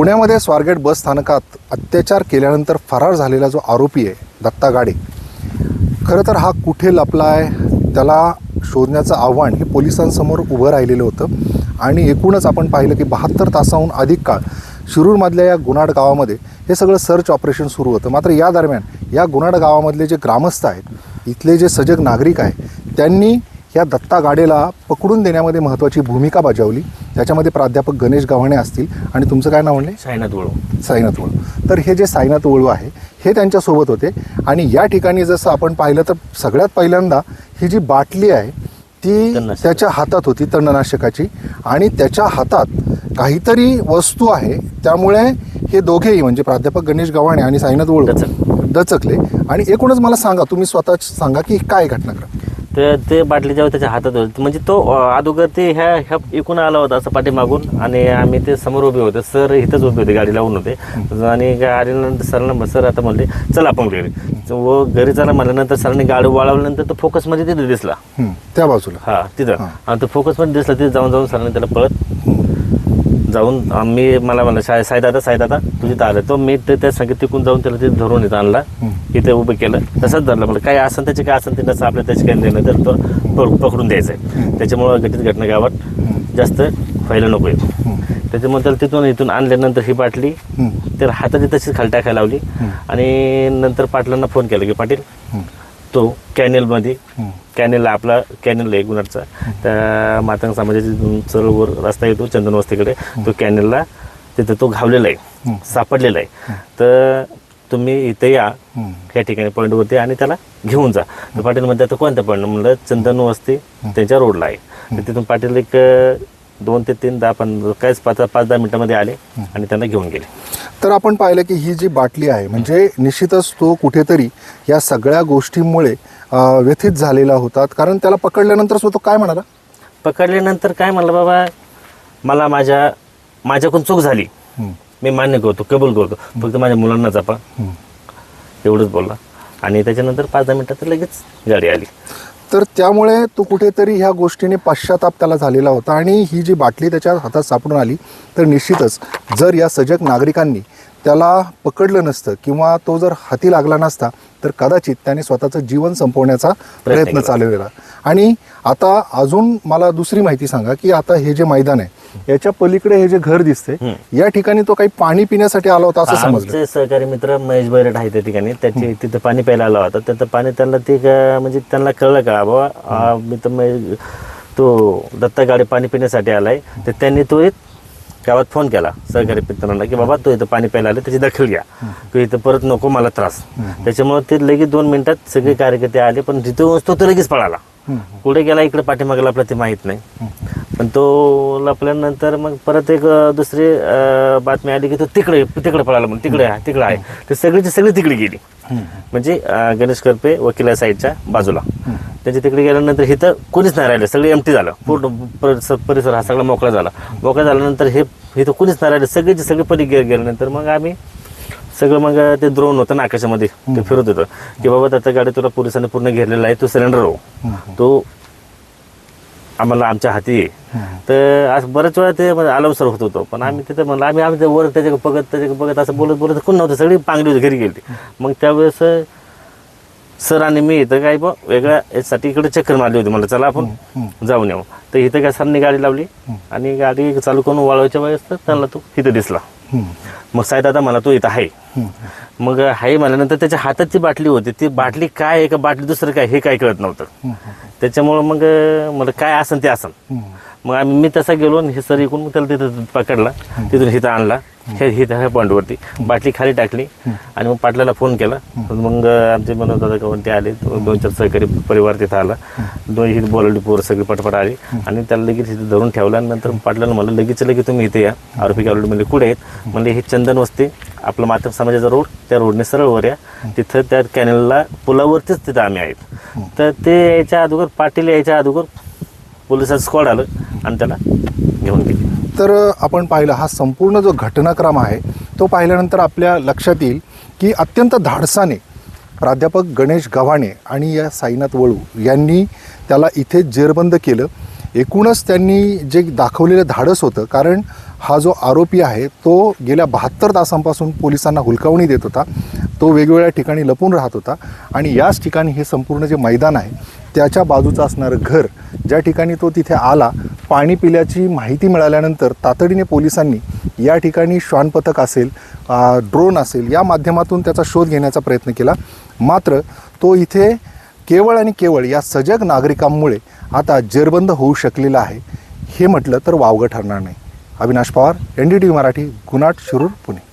पुण्यामध्ये स्वारगेट बस स्थानकात अत्याचार केल्यानंतर फरार झालेला जो आरोपी आहे दत्ता गाडे खरं तर हा कुठे लपला आहे त्याला शोधण्याचं आव्हान हे पोलिसांसमोर उभं राहिलेलं होतं. आणि एकूणच आपण पाहिलं की बहात्तर तासाहून अधिक काळ शिरूरमधल्या या गुनाड गावामध्ये हे सगळं सर्च ऑपरेशन सुरू होतं. मात्र या दरम्यान या गुनाड गावामधले जे ग्रामस्थ आहेत इथले जे सजग नागरिक आहे त्यांनी या दत्ता गाडेला पकडून देण्यामध्ये महत्त्वाची भूमिका बजावली. त्याच्यामध्ये प्राध्यापक गणेश गव्हाणे असतील. आणि तुमचं काय नाव म्हणले? साईनाथ वळू. साईनाथ वळू. तर हे जे साईनाथ वळू आहे हे त्यांच्यासोबत होते. आणि या ठिकाणी जसं आपण पाहिलं तर सगळ्यात पहिल्यांदा ही जी बाटली आहे ती. त्याच्या हातात होती तणनाशकाची. आणि त्याच्या हातात काहीतरी वस्तू आहे त्यामुळे हे दोघेही म्हणजे प्राध्यापक गणेश गव्हाणे आणि साईनाथ वळू दचक. दचकले. आणि एकूणच मला सांगा तुम्ही स्वतः सांगा की काय घटनाक्रम तर ते बाटली जेव्हा त्याच्या हातात होती म्हणजे तो अगोदर ते ह्या ह्या इकून आला होता असं पाठीमागून आणि आम्ही ते समोर उभे होते. सर इथंच उभे होते गाडी लावून होते. आणि गाडीनंतर सरांना सर आता म्हणले चला आपण घरी. व घरी चला म्हणल्यानंतर सरांनी गाडी वळवल्यानंतर तो फोकसमध्ये तिथे दिसला. त्या बाजूला. हा तिथं. आणि तो फोकसमध्ये दिसला तिथे जाऊन जाऊन सरांनी त्याला पळत जाऊन आम्ही मला म्हणलं साय साईदादा साईदादा तुझी तर आलं तो मी ते त्या संगीत तिकून जाऊन त्याला तिथे धरून इथं आणला. इथे उभं केलं. तसंच धरलं. म्हणलं काय असं त्याचे काय असं ते नसं आपल्या त्याचे काही देणं तर तो पक- पकडून द्यायचं आहे त्याच्यामुळं घटित घटना गावात जास्त व्हायला नको आहे. त्याच्यामुळे त्याला तिथून इथून आणल्यानंतर ही बाटली तर हाताची तशीच खाली टाकायला लावली. आणि नंतर पाटलांना फोन केला की पाटील तो कॅनेलमध्ये. कॅनेलला आपला कॅनेल आहे गुन्हाचा. त्या मातंग समाजाची चळवर रस्ता येतो चंदन वस्तीकडे. तो कॅनेलला तिथं तो घावलेला आहे. सापडलेला आहे. तर तुम्ही इथे या. या ठिकाणी पॉईंटवरती आणि त्याला घेऊन जा. तर पाटील म्हणतात "आता कोणत्या पॉईंट म्हणलं चंदन वस्ती त्यांच्या रोडला आहे. तर तिथून पाटील एक दोन ते तीन दहा पंधरा काहीच पाच पाच दहा मिनिटामध्ये आले आणि त्यांना घेऊन गेले. तर आपण पाहिलं की ही जी बाटली आहे म्हणजे निश्चितच तो कुठेतरी या सगळ्या गोष्टींमुळे व्यथित झालेला होता. कारण त्याला पकडल्यानंतर तो काय म्हणाला? पकडल्यानंतर काय म्हणलं बाबा मला माझ्या माझ्याकडून चूक झाली. मी मान्य करतो कबूल करतो. फक्त माझ्या मुलांना जपा. एवढंच बोलला. आणि त्याच्यानंतर पाच दहा मिनिटात लगेच गाडी आली. तर त्यामुळे तो कुठेतरी ह्या गोष्टीने पश्चाताप त्याला झालेला होता आणि ही जी बाटली त्याच्या हातात सापडून आली तर निश्चितच जर या सजग नागरिकांनी त्याला पकडलं नसतं किंवा तो जर हाती लागला नसता तर कदाचित त्याने स्वतःचं जीवन संपवण्याचा प्रयत्न. चालवलेला. आणि आता अजून मला दुसरी माहिती सांगा की आता हे जे मैदान आहे याच्या पलीकडे हे जे घर दिसते या ठिकानी तो काही पाणी पिण्यासाठी आला होता असं समजलं. सहकारी मित्र महेश बैरट आहे त्या ठिकाणी. त्याचे तिथं पाणी प्यायला आला होता. त्याचं पाणी त्यांना ते म्हणजे त्यांना कळलं का बाबा मी तर तो दत्ता गाडी पाणी पिण्यासाठी आलाय. तर त्यांनी तो एक गावात फोन केला सहकारी मित्रांना की बाबा तो इथं पाणी प्यायला आले त्याची दखल घ्या. तू इथं परत नको मला त्रास. त्याच्यामुळे ते लगेच दोन मिनिटात सगळे कार्यकर्ते आले पण तिथं तो तो लगेच पळाला. कुठे गेला इकडे पाठीमागे आपल्याला ते माहीत नाही. पण तो लपल्यानंतर मग परत एक दुसरी बातमी आली की तो तिकडे तिकडे पळाला म्हणून तिकडे आहे तिकडे आहे. ते सगळीची सगळी तिकडे गेली. म्हणजे गणेश करपे वकिला साईडच्या बाजूला. त्यांच्या तिकडे गेल्यानंतर इथं कोणीच नाही राहिलं. सगळी एमटी झालं. पूर्ण परिसर परिसर हा सगळा मोकळा झाला. मोकळा झाल्यानंतर हे इथं कोणीच नाही राहिलं. सगळीचे सगळे पली गे गेल्यानंतर मग आम्ही सगळं मग ते द्रोण होतं ना आकाशामध्ये. ते फिरत होतं. की बाबा त्याचा गाडी तुला पोलिसांनी पूर्ण घेरलेला आहे. तो सिलेंडर हो. तो आम्हाला आमच्या हाती ये तर आज बऱ्याच वेळा ते आलमसर होत होतो. पण आम्ही तिथे म्हणलं आम्ही आम्ही वर त्याच्या बघत त्याच्या बघत असं बोलत बोलत कोण नव्हतं. सगळी पांगली होती. घरी गेली मग त्यावेळेस सर आणि मी इथं काय बा वेगळ्या यासाठी इकडे चक्कर मारली होती मला चला आपण जाऊन येऊ. तर इथं काय सरांनी गाडी लावली आणि गाडी चालू करून वळवायच्या वेळेस तर त्यांना तो इथं दिसला. मग साहेब दादा मला तो इथं आहे. मग आहे म्हणल्यानंतर त्याच्या हातात ती बाटली होती ती बाटली काय आहे का बाटली दुसरं काय हे काय कळत नव्हतं. त्याच्यामुळं मग म्हणलं काय असन ते असन. मग आम्ही मी तसा गेलो आणि हे सर इकडून मग त्याला तिथं पकडला. तिथून इथं आणला. हे हिथं ह्या पॉईंटवरती बाटली खाली टाकली आणि मग पाटलाला फोन केला. मग आमचे मनोज दादा कवन ते आले. दोन चार सहकारी परिवार तिथं आला. दोन ही बोलवली पोरं सगळी पटपट आली. आणि त्याला लगेच इथे धरून ठेवला आणि नंतर पाटलाला म्हणलं लगेच लगेच तुम्ही इथे या. आरोपी गावले म्हणजे कुठे आहेत? म्हणजे हे चंदन वस्ती. आपला मातक समाजाचा रोड. त्या रोडने सरळ वर या. तिथं त्या कॅनेलला पुलावरतीच तिथं आम्ही आहेत. तर ते यायच्या अगोदर पाटील यायच्या अगोदर पोलिसांचं स्क्वॉड आलं आणि त्याला घेऊन गेले. तर आपण पाहिलं हा संपूर्ण जो घटनाक्रम आहे तो पाहिल्यानंतर आपल्या लक्षात येईल की अत्यंत धाडसाने प्राध्यापक गणेश गव्हाणे आणि या साईनाथ वळू यांनी त्याला इथे जेरबंद केलं. एकूणच त्यांनी जे दाखवलेलं धाडस होतं कारण हा जो आरोपी आहे तो गेल्या बहात्तर तासांपासून पोलिसांना हुलकावणी देत होता. तो वेगवेगळ्या ठिकाणी लपून राहत होता आणि याच ठिकाणी हे संपूर्ण जे मैदान आहे त्याच्या बाजूचं असणारं घर ज्या ठिकाणी तो तिथे आला पाणी पिल्याची माहिती मिळाल्यानंतर तातडीने पोलिसांनी या ठिकाणी श्वान पथक असेल ड्रोन असेल या माध्यमातून त्याचा शोध घेण्याचा प्रयत्न केला. मात्र तो इथे केवळ आणि केवळ या सजग नागरिकांमुळे आता जेरबंद होऊ शकलेला आहे. हे म्हटलं तर वावगं ठरणार नाही. Avinash Pawar N D T V Marathi Gunat Shirur Pune.